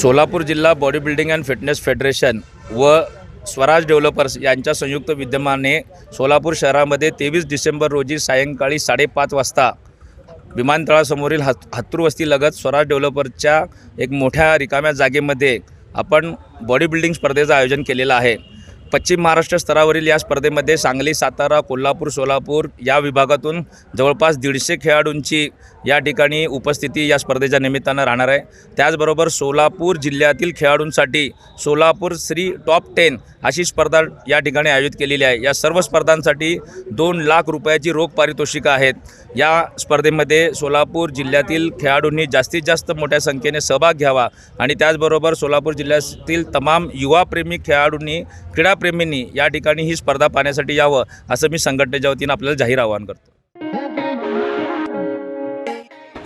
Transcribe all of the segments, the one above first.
सोलापूर जिल्हा body building and fitness federation व Swaraj developers यांच्या संयुक्त विद्यमाने सोलापूर शहरामध्ये तेवीस डिसेंबर रोजी सायंकाळी साडेपाच वाजता विमानतळासमोरील हात हातुरवस्तीलगत स्वराज डेव्हलपरच्या एक मोठ्या रिकाम्या जागेमध्ये आपण बॉडी बिल्डिंग स्पर्धेचं आयोजन केलेलं आहे. पश्चिम महाराष्ट्र स्तरावरील या स्पर्धेमध्ये सांगली सातारा कोल्हापूर सोलापूर या विभागातून जवळपास दीडशे खेळाडूंची या ठिकाणी उपस्थिती या स्पर्धेच्या निमित्तानं राहणार आहे. त्याचबरोबर सोलापूर जिल्ह्यातील खेळाडूंसाठी सोलापूर श्री टॉप टेन अशी स्पर्धा या ठिकाणी आयोजित केलेली आहे. या सर्व स्पर्धांसाठी दोन लाख रुपयाची रोख पारितोषिकं आहेत. या स्पर्धेमध्ये सोलापूर जिल्ह्यातील खेळाडूंनी जास्तीत जास्त मोठ्या संख्येने सहभाग घ्यावा आणि त्याचबरोबर सोलापूर जिल्ह्यातील तमाम युवाप्रेमी खेळाडूंनी क्रीडा क्रीडाप्रेमींनी या ठिकाणी ही स्पर्धा पाहण्यासाठी यावं असं मी संघटनेच्या वतीनं आपल्याला जाहीर आवाहन करतो.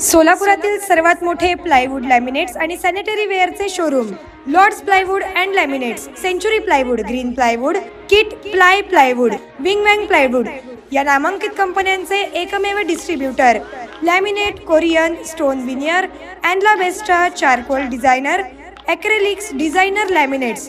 सोलापुरातील सर्वात मोठे प्लायवूड लॅमिनेट्स आणि sanitary वेअरचे showroom Lords plywood and laminates Century plywood Green plywood Kit ply plywood Wing Wang plywood या नामांकित कंपन्यांचे एकमेव distributor laminate Corian stone veneer अँडला बेस्टा charcoal designer acrylics designer laminates